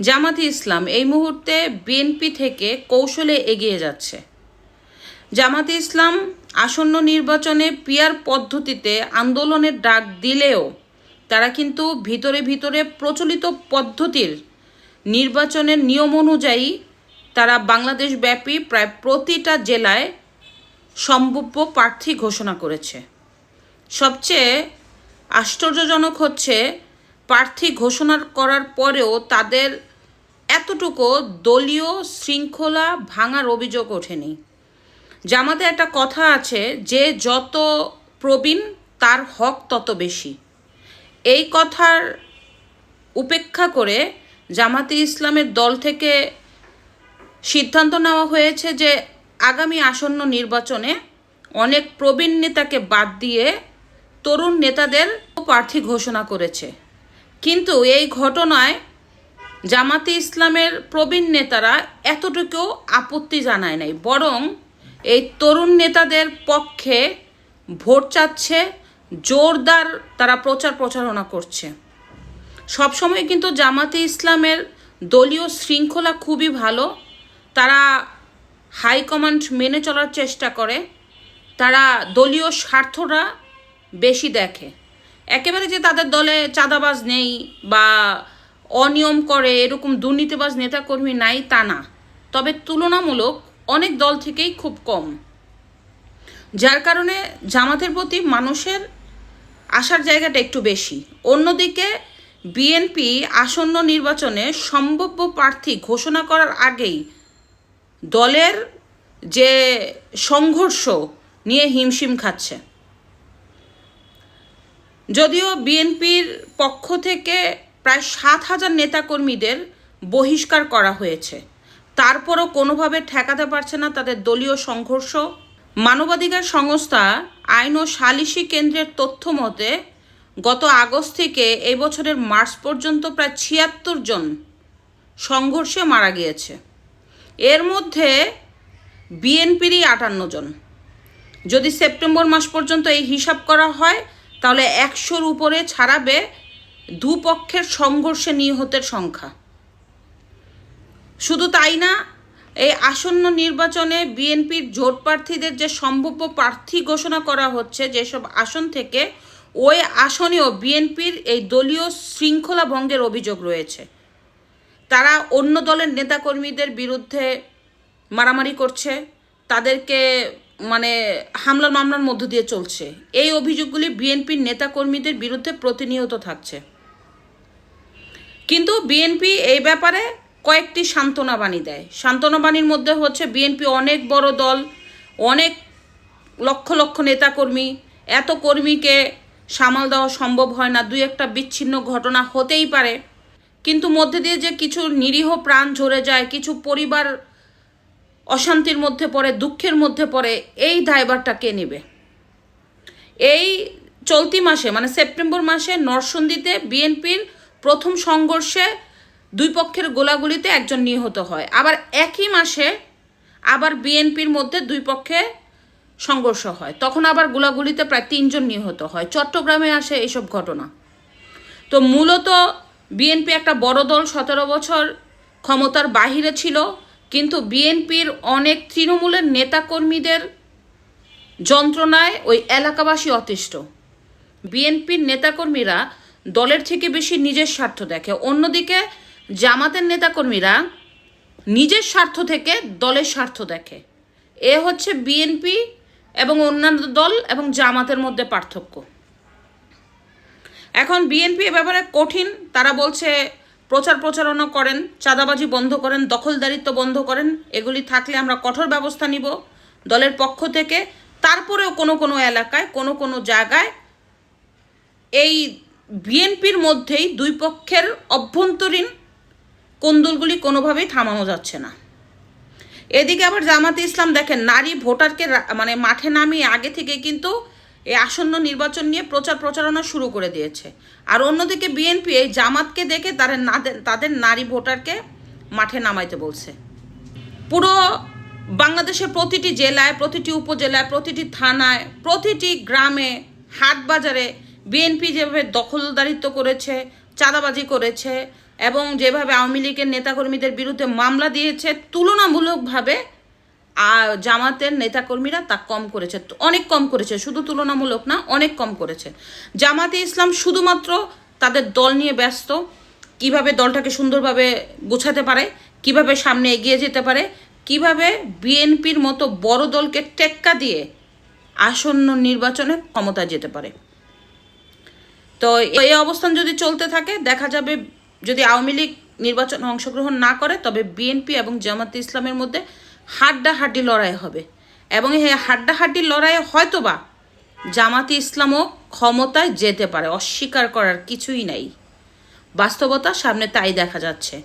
জামাতি ইসলাম এই মুহূর্তে বিএনপি থেকে কৌশলে এগিয়ে যাচ্ছে। জামাতি ইসলাম আসন্ন নির্বাচনে পিয়ার পদ্ধতিতে আন্দোলনের ডাক দিলেও তারা কিন্তু ভিতরে ভিতরে প্রচলিত পদ্ধতির নির্বাচনের নিয়ম অনুযায়ী তারা বাংলাদেশ ব্যাপী প্রায় প্রতিটা জেলায় সম্ভাব্য প্রার্থী ঘোষণা করেছে। সবচেয়ে আশ্চর্যজনক হচ্ছে প্রার্থী ঘোষণা করার পরেও তাদের এতটুকু দলীয় শৃঙ্খলা ভাঙার অভিযোগ ওঠেনি। জামাতে একটা কথা আছে, যে যত প্রবীণ, তার হক তত বেশি। এই কথার উপেক্ষা করে জামাতে ইসলামের দল থেকে সিদ্ধান্ত নেওয়া হয়েছে যে আগামী আসন্ন নির্বাচনে অনেক প্রবীণ নেতাকে বাদ দিয়ে তরুণ নেতাদের প্রার্থী ঘোষণা করেছে। কিন্তু এই ঘটনায় জামাতে ইসলামের প্রবীণ নেতারা এতটুকু আপত্তি জানায় নাই। বরং এই তরুণ নেতাদের পক্ষে ভোট চাচ্ছে, জোরদার তারা প্রচার প্রচারণা করছে। সবসময় কিন্তু জামাতে ইসলামের দলীয় শৃঙ্খলা খুবই ভালো। তারা হাইকমান্ড মেনে চলার চেষ্টা করে। তারা দলীয় স্বার্থটা বেশি দেখে। একেবারে যে তাদের দলে চাঁদাবাজ নেই বা অনিয়ম করে, এরকম দুর্নীতিবাজ নেতাকর্মী নাই তা না। তবে তুলনামূলক অনেক দল থেকেই খুব কম। যার কারণে জামাতের প্রতি মানুষের আসার জায়গাটা একটু বেশি। অন্যদিকে বিএনপি আসন্ন নির্বাচনে সম্ভাব্য প্রার্থী ঘোষণা করার আগেই দলের যে সংঘর্ষ নিয়ে হিমশিম খাচ্ছে। যদিও বিএনপির পক্ষ থেকে প্রায় সাত হাজার নেতাকর্মীদের বহিষ্কার করা হয়েছে। তারপরও কোনোভাবে ঠেকাতে পারছে না তাদের দলীয় সংঘর্ষ। মানবাধিকার সংস্থা আইন ও সালিশি কেন্দ্রের তথ্য মতে, গত আগস্ট থেকে এই বছরের মার্চ পর্যন্ত প্রায় ছিয়াত্তর জন সংঘর্ষে মারা গিয়েছে। এর মধ্যে বিএনপিরই আটান্ন জন। যদি সেপ্টেম্বর মাস পর্যন্ত এই হিসাব করা হয় তাহলে একশোর উপরে ছাড়াবে দুপক্ষের সংঘর্ষে নিহতের সংখ্যা। শুধু তাই না, এই আসন্ন নির্বাচনে বিএনপির জোট প্রার্থীদের যে সম্ভাব্য প্রার্থী ঘোষণা করা হচ্ছে, যেসব আসন থেকে ওই আসনেও বিএনপির এই দলীয় শৃঙ্খলা ভঙ্গের অভিযোগ রয়েছে। তারা অন্য দলের নেতাকর্মীদের বিরুদ্ধে মারামারি করছে, তাদেরকে মানে হামলা মামলার মধ্য দিয়ে চলছে। এই অভিযোগগুলি বিএনপির নেতাকর্মীদের বিরুদ্ধে প্রতিনিয়ত থাকছে। কিন্তু বিএনপি এই ব্যাপারে কয়েকটি সান্ত্বনা বাণী দেয়। সান্ত্বনা বাণীর মধ্যে হচ্ছে বিএনপি অনেক বড় দল, অনেক লক্ষ লক্ষ নেতাকর্মী, এত কর্মীকে সামাল দেওয়া সম্ভব হয় না, দুই একটা বিচ্ছিন্ন ঘটনা হতেই পারে। কিন্তু মধ্যে দিয়ে যে কিছু নিরীহ প্রাণ ঝরে যায়, কিছু পরিবার অশান্তির মধ্যে পড়ে, দুঃখের মধ্যে পড়ে, এই দায়ভারটা কে নেবে। এই চলতি মাসে মানে সেপ্টেম্বর মাসে নরসন্দিতে বিএনপির প্রথম সংঘর্ষে দুই পক্ষের গোলাগুলিতে একজন নিহত হয়। আবার একই মাসে আবার বিএনপির মধ্যে দুই পক্ষে সংঘর্ষ হয়। তখন আবার গোলাগুলিতে প্রায় তিনজন নিহত হয়। চট্টগ্রামে আসে এইসব ঘটনা। তো মূলত বিএনপি একটা বড় দল, সতেরো বছর ক্ষমতার বাহিরে ছিল। কিন্তু বিএনপির অনেক তৃণমূলের নেতাকর্মীদের যন্ত্রণায় ওই এলাকাবাসী অতিষ্ঠ। বিএনপির নেতাকর্মীরা দলের থেকে বেশি নিজের স্বার্থ দেখে। অন্যদিকে জামাতের নেতাকর্মীরা নিজের স্বার্থ থেকে দলের স্বার্থ দেখে। এ হচ্ছে বিএনপি এবং অন্যান্য দল এবং জামাতের মধ্যে পার্থক্য। এখন বিএনপি এ ব্যাপারে কঠিন। তারা বলছে প্রচার প্রচারণা করেন, চাঁদাবাজি বন্ধ করেন, দখলদারিত্ব বন্ধ করেন, এগুলি থাকলে আমরা কঠোর ব্যবস্থা নিব। দলের পক্ষ থেকে তারপরেও কোনো কোনো এলাকায়, কোনো কোনো জায়গায় এই বিএনপির মধ্যেই দুই পক্ষের অভ্যন্তরীণ কোন্দলগুলি কোনোভাবেই থামানো যাচ্ছে না। এদিকে আবার জামাতে ইসলাম দেখেন, নারী ভোটারকে মানে মাঠে নামিয়ে আগে থেকে কিন্তু এই আসন্ন নির্বাচন নিয়ে প্রচার প্রচারণা শুরু করে দিয়েছে। আর অন্যদিকে বিএনপি এই জামাতকে দেখে তাদের তাদের নারী ভোটারকে মাঠে নামাইতে বলছে। পুরো বাংলাদেশের প্রতিটি জেলায়, প্রতিটি উপজেলায়, প্রতিটি থানায়, প্রতিটি গ্রামে হাট বাজারে বিএনপি যেভাবে দখলদারিত্ব করেছে, চাঁদাবাজি করেছে এবং যেভাবে আওয়ামী লীগের নেতাকর্মীদের বিরুদ্ধে মামলা দিয়েছে, তুলনামূলকভাবে আর জামাতের নেতাকর্মীরা তা কম করেছে। অনেক কম করেছে, শুধু তুলনামূলক না, অনেক কম করেছে। জামাতে ইসলাম শুধুমাত্র তাদের দল নিয়ে ব্যস্ত, কীভাবে দলটাকে সুন্দরভাবে গোছাতে পারে, কীভাবে সামনে এগিয়ে যেতে পারে, কীভাবে বিএনপির মতো বড় দলকে টেক্কা দিয়ে আসন্ন নির্বাচনে ক্ষমতায় যেতে পারে। তো এই অবস্থান যদি চলতে থাকে, দেখা যাবে যদি আওয়ামী লীগ নির্বাচনে অংশগ্রহণ না করে, তবে বিএনপি এবং জামাতে ইসলামের মধ্যে হাড্ডাহাড্ডি লড়াই হবে। এবং এই হাড্ডাহাড্ডি লড়াইয়ে হয়তোবা জামাতি ইসলামও ক্ষমতায় যেতে পারে, অস্বীকার করার কিছুই নাই। বাস্তবতা সামনে তাই দেখা যাচ্ছে।